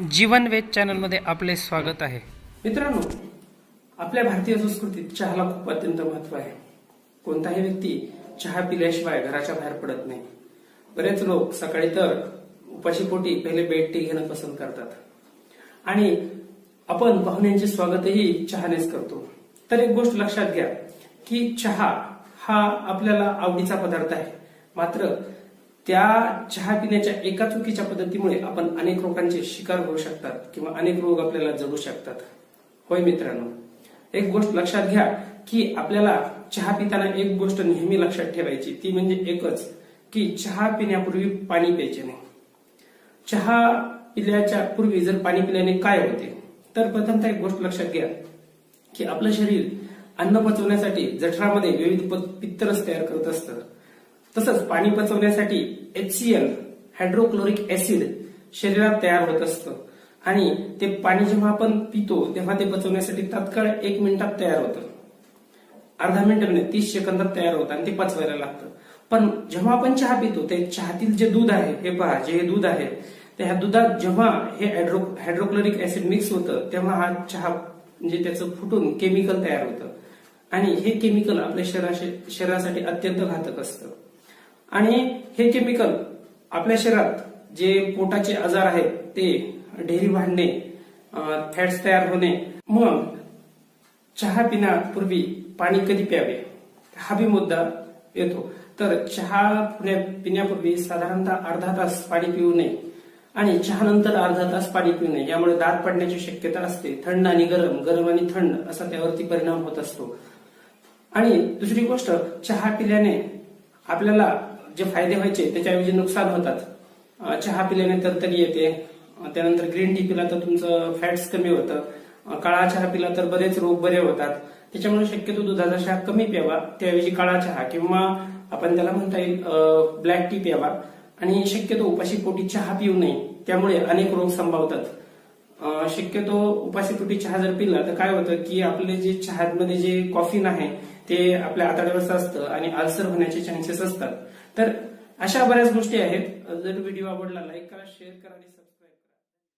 जीवन वेद चॅनलमध्ये आपले स्वागत आहे. मित्रांनो आपल्या भारतीय संस्कृतीत चहाला खूप अत्यंत महत्त्व आहे. कोणताही व्यक्ती चहा पिल्याशिवाय घराच्या बाहेर पडत नाही. बरेच लोक सकाळी तर उपाशीपोटी पहिले बेड टी घेणं पसंत करतात. आणि आपण पाहुण्यांचे स्वागतही चहानेच करतो. तर एक गोष्ट लक्षात घ्या की चहा हा आपल्याला आवडीचा पदार्थ आहे. मात्र त्या चहा पिण्याच्या एका चुकीच्या पद्धतीमुळे आपण अनेक रोगांचे शिकार होऊ शकतात किंवा अनेक रोग आपल्याला जगू शकतात. होय मित्रांनो एक गोष्ट लक्षात घ्या की आपल्याला चहा पिताना एक गोष्ट नेहमी लक्षात ठेवायची ती म्हणजे एकच की चहा पिण्यापूर्वी पाणी प्यायचे नाही. चहा पिल्याच्या पूर्वी जर पाणी पिल्याने काय होते? तर प्रथमतः एक गोष्ट लक्षात घ्या की आपलं शरीर अन्न पचवण्यासाठी जठरामध्ये विविध प- पित्तरस तयार करत असतं. तसंच पाणी पचवण्यासाठी एचसीएल हायड्रोक्लोरिक ऍसिड शरीरात तयार होत असतं. आणि ते पाणी जेव्हा आपण पितो तेव्हा ते पचवण्यासाठी तात्काळ एक मिनिटात तयार होतं. अर्धा मिनिट म्हणजे तीस सेकंदात तयार होतं आणि ते पचवायला लागतं. पण जेव्हा आपण चहा पितो ते चहातील जे दूध आहे हे पहा जे हे दूध आहे त्या ह्या दुधात जेव्हा हे हायड्रो हायड्रोक्लोरिक ऍसिड मिक्स होतं तेव्हा हा चहा म्हणजे त्याचं फुटून केमिकल तयार होतं. आणि हे केमिकल आपल्या शरीराशी शरीरासाठी अत्यंत घातक असतं. आणि हे केमिकल आपल्या शरीरात जे पोटाचे आजार आहेत ते ढेरी वाढणे फॅट्स तयार होणे मग चहा पिण्यापूर्वी पाणी कधी प्यावे? हा बी मुद्दा येतो. तर चहा पिण्या- पिण्यापूर्वी साधारणतः अर्धा तास पाणी पिऊ नये आणि चहानंतर अर्धा तास पाणी पिऊ नये. यामुळे दात पडण्याची शक्यता असते. थंड आणि गरम गरम आणि थंड असा त्यावरती परिणाम होत असतो. आणि दुसरी गोष्ट चहा पिल्याने आपल्याला जे फायदे व्हायचे त्याच्याऐवजी नुकसान होतात. चहा पिल्याने तरतरी येते. त्यानंतर ग्रीन टी पिला तर तुमचं फॅट्स कमी होतं. काळा चहा पिला तर बरेच रोग बरे होतात. त्याच्यामुळे शक्यतो दुधाचा चहा कमी प्यावा. त्याऐवजी काळा चहा किंवा आपण त्याला म्हणता येईल ब्लॅक टी प्यावा. आणि शक्यतो उपाशी पोटी चहा पिऊ नये. त्यामुळे अनेक रोग संभावतात. शक्यतो शक्यतो उपाशीपोटी चहा जर पिला तर काय होतं की आपले जे चहामध्ये जे कॉफीन आहे ते आपल्या आतड्यावर असतं आणि अल्सर होण्याचे चान्सेस असतात. तर अशा बऱ्याच गोष्टी आहेत. जर व्हिडिओ आवडला लाईक करा शेअर करा आणि सबस्क्राईब